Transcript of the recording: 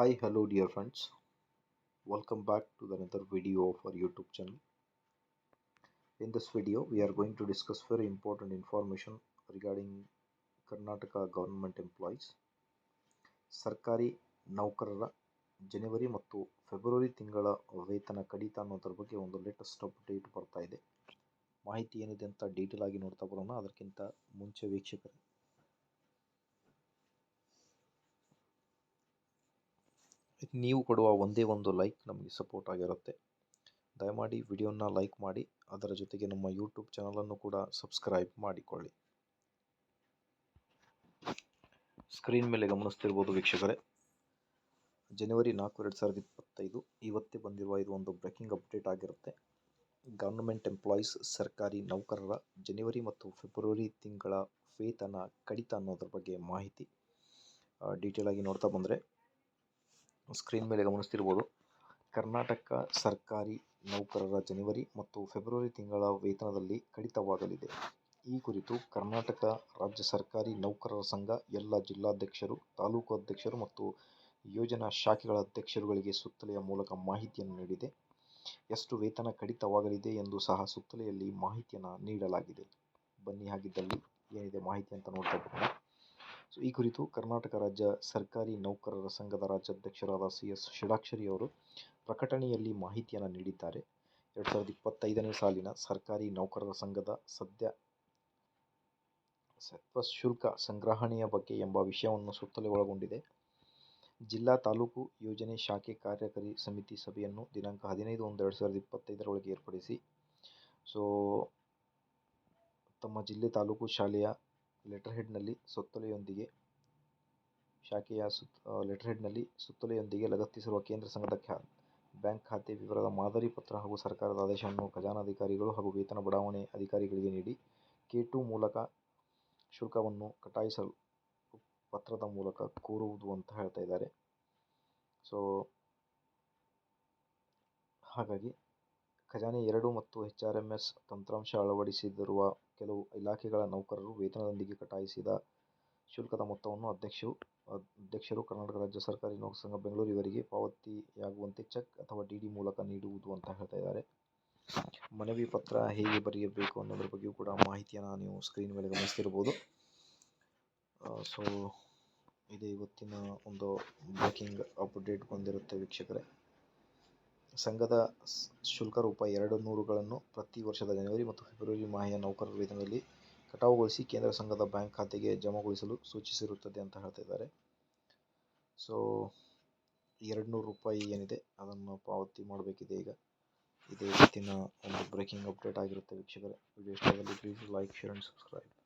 Hi, hello, dear friends. Welcome back to another video of our YouTube channel. In this video, we are going to discuss very important information regarding Karnataka government employees. sarkari ನೌಕರರ january ಮತ್ತು february tingala vetana kadita ಅನ್ನೋದ್ರ ಬಗ್ಗೆ ಒಂದು latest update ಏನಿದೆ ಅಂತ detail ಆಗಿ ನೋಡ್ತಾ ಬರೋಣ ಅದಕ್ಕಿಂತ ಮುಂಚೆ ವೀಕ್ಷಕರೇ ನೀವು ಕೊಡುವ ಒಂದೇ ಒಂದು ಲೈಕ್ ನಮಗೆ ಸಪೋರ್ಟ್ ಆಗಿರುತ್ತೆ. ದಯಮಾಡಿ ವಿಡಿಯೋನ ಲೈಕ್ ಮಾಡಿ, ಅದರ ಜೊತೆಗೆ ನಮ್ಮ ಯೂಟ್ಯೂಬ್ ಚಾನಲನ್ನು ಕೂಡ ಸಬ್ಸ್ಕ್ರೈಬ್ ಮಾಡಿಕೊಳ್ಳಿ. ಸ್ಕ್ರೀನ್ ಮೇಲೆ ಗಮನಿಸ್ತಿರ್ಬೋದು ವೀಕ್ಷಕರೇ. ಜನವರಿ ನಾಲ್ಕು, ಎರಡು ಸಾವಿರದ ಇಪ್ಪತ್ತೈದು, ಇವತ್ತೇ ಬಂದಿರುವ ಇದು ಒಂದು ಬ್ರೇಕಿಂಗ್ ಅಪ್ಡೇಟ್ ಆಗಿರುತ್ತೆ. ಗವರ್ನಮೆಂಟ್ ಎಂಪ್ಲಾಯೀಸ್ ಸರ್ಕಾರಿ ನೌಕರರ ಜನವರಿ ಮತ್ತು ಫೆಬ್ರವರಿ ತಿಂಗಳ ವೇತನ ಕಡಿತ ಅನ್ನೋದ್ರ ಬಗ್ಗೆ ಮಾಹಿತಿ ಡೀಟೇಲ್ ಆಗಿ ನೋಡ್ತಾ ಬಂದರೆ ಸ್ಕ್ರೀನ್ ಮೇಲೆ ಗಮನಿಸ್ತಿರ್ಬೋದು. ಕರ್ನಾಟಕ ಸರ್ಕಾರಿ ನೌಕರರ ಜನವರಿ ಮತ್ತು ಫೆಬ್ರವರಿ ತಿಂಗಳ ವೇತನದಲ್ಲಿ ಕಡಿತವಾಗಲಿದೆ. ಈ ಕುರಿತು ಕರ್ನಾಟಕ ರಾಜ್ಯ ಸರ್ಕಾರಿ ನೌಕರರ ಸಂಘ, ಎಲ್ಲ ಜಿಲ್ಲಾಧ್ಯಕ್ಷರು, ತಾಲೂಕು ಅಧ್ಯಕ್ಷರು ಮತ್ತು ಯೋಜನಾ ಶಾಖೆಗಳ ಅಧ್ಯಕ್ಷರುಗಳಿಗೆ ಸುತ್ತಲೆಯ ಮೂಲಕ ಮಾಹಿತಿಯನ್ನು ನೀಡಿದೆ. ಎಷ್ಟು ವೇತನ ಕಡಿತವಾಗಲಿದೆ ಎಂದು ಸಹ ಸುತ್ತಲೆಯಲ್ಲಿ ಮಾಹಿತಿಯನ್ನು ನೀಡಲಾಗಿದೆ. ಬನ್ನಿ, ಹಾಗಿದ್ದಲ್ಲಿ ಏನಿದೆ ಮಾಹಿತಿ ಅಂತ ನೋಡ್ತಾ ಈ ಕುರಿತು ಕರ್ನಾಟಕ ರಾಜ್ಯ ಸರ್ಕಾರಿ ನೌಕರರ ಸಂಘದ ರಾಜ್ಯಾಧ್ಯಕ್ಷರಾದ ಸಿ ಎಸ್ ಷಡಾಕ್ಷರಿ ಅವರು ಪ್ರಕಟಣೆಯಲ್ಲಿ ಮಾಹಿತಿಯನ್ನು ನೀಡಿದ್ದಾರೆ. ಎರಡು ಸಾವಿರದ ಇಪ್ಪತ್ತೈದನೇ ಸಾಲಿನ ಸರ್ಕಾರಿ ನೌಕರರ ಸಂಘದ ಸದ್ಯ ಸತ್ವ ಶುಲ್ಕ ಸಂಗ್ರಹಣೆಯ ಬಗ್ಗೆ ಎಂಬ ವಿಷಯವನ್ನು ಸುತ್ತಲೇ ಒಳಗೊಂಡಿದೆ. ಜಿಲ್ಲಾ ತಾಲೂಕು ಯೋಜನೆ ಶಾಖೆ ಕಾರ್ಯಕಾರಿ ಸಮಿತಿ ಸಭೆಯನ್ನು ದಿನಾಂಕ ಹದಿನೈದು ಒಂದು ಎರಡು ಸಾವಿರದ ಇಪ್ಪತ್ತೈದರೊಳಗೆ ಏರ್ಪಡಿಸಿ, ಸೊ ತಮ್ಮ ಜಿಲ್ಲೆ ತಾಲೂಕು ಶಾಲೆಯ ಲೆಟರ್ ಹೆಡ್ನಲ್ಲಿ ಸುತ್ತೋಲೆಯೊಂದಿಗೆ ಶಾಖೆಯ ಸುತ್ ಲೆಟರ್ ಹೆಡ್ನಲ್ಲಿ ಸುತ್ತೋಲೆಯೊಂದಿಗೆ ಲಗತ್ತಿಸಿರುವ ಕೇಂದ್ರ ಸಂಘದ ಖ್ಯಾ, ಬ್ಯಾಂಕ್ ಖಾತೆ ವಿವರದ ಮಾದರಿ ಪತ್ರ ಹಾಗೂ ಸರ್ಕಾರದ ಆದೇಶವನ್ನು ಖಜಾನಾಧಿಕಾರಿಗಳು ಹಾಗೂ ವೇತನ ಬಡಾವಣೆ ಅಧಿಕಾರಿಗಳಿಗೆ ನೀಡಿ ಕೆ ಟು ಮೂಲಕ ಶುಲ್ಕವನ್ನು ಕಟಾಯಿಸಲು ಪತ್ರದ ಮೂಲಕ ಕೋರುವುದು ಅಂತ ಹೇಳ್ತಾ ಇದ್ದಾರೆ. ಸೊ ಹಾಗಾಗಿ ಖಜಾನೆ ಎರಡು ಮತ್ತು ಎಚ್.ಆರ್.ಎಂ.ಎಸ್ ತಂತ್ರಾಂಶ ಅಳವಡಿಸಿದಿರುವ ಕೆಲವು ಇಲಾಖೆಗಳ ನೌಕರರು ವೇತನದೊಂದಿಗೆ ಕಟಾಯಿಸಿದ ಶುಲ್ಕದ ಮೊತ್ತವನ್ನು ಅಧ್ಯಕ್ಷರು ಅಧ್ಯಕ್ಷರು ಕರ್ನಾಟಕ ರಾಜ್ಯ ಸರ್ಕಾರಿ ನೌಕರ ಸಂಘ ಬೆಂಗಳೂರು ಇವರಿಗೆ ಪಾವತಿಯಾಗುವಂತೆ ಚೆಕ್ ಅಥವಾ ಡಿ ಡಿ ಮೂಲಕ ನೀಡುವುದು ಅಂತ ಹೇಳ್ತಾ ಇದ್ದಾರೆ. ಮನವಿ ಪತ್ರ ಹೇಗೆ ಬರೆಯಬೇಕು ಅನ್ನೋದ್ರ ಬಗ್ಗೆಯೂ ಕೂಡ ಮಾಹಿತಿಯನ್ನು ನೀವು ಸ್ಕ್ರೀನ್ ಮೇಲೆ ಗಮನಿಸ್ತಿರ್ಬೋದು. ಸೊ ಇದೇ ಇವತ್ತಿನ ಒಂದು ಬ್ರೇಕಿಂಗ್ ಅಪ್ಡೇಟ್ ಬಂದಿರುತ್ತೆ ವೀಕ್ಷಕರೇ. ಸಂಘದ ಶುಲ್ಕ ರೂಪಾಯಿ ಎರಡು ನೂರುಗಳನ್ನು ಪ್ರತಿ ವರ್ಷದ ಜನವರಿ ಮತ್ತು ಫೆಬ್ರವರಿ ಮಾಹೆಯ ನೌಕರರ ವೇತನದಲ್ಲಿ ಕಟಾವುಗೊಳಿಸಿ ಕೇಂದ್ರ ಸಂಘದ ಬ್ಯಾಂಕ್ ಖಾತೆಗೆ ಜಮಾಗೊಳಿಸಲು ಸೂಚಿಸಿರುತ್ತದೆ ಅಂತ ಹೇಳ್ತಾ ಇದ್ದಾರೆ. ಸೊ, ಎರಡು ನೂರು ರೂಪಾಯಿ ಏನಿದೆ ಅದನ್ನು ಪಾವತಿ ಮಾಡಬೇಕಿದೆ ಈಗ. ಇದೇ ರೀತಿಯ ಒಂದು ಬ್ರೇಕಿಂಗ್ ಅಪ್ಡೇಟ್ ಆಗಿರುತ್ತೆ ವೀಕ್ಷಕರೇ. ವಿಡಿಯೋ ಇಷ್ಟವಾದಲ್ಲಿ please like share and subscribe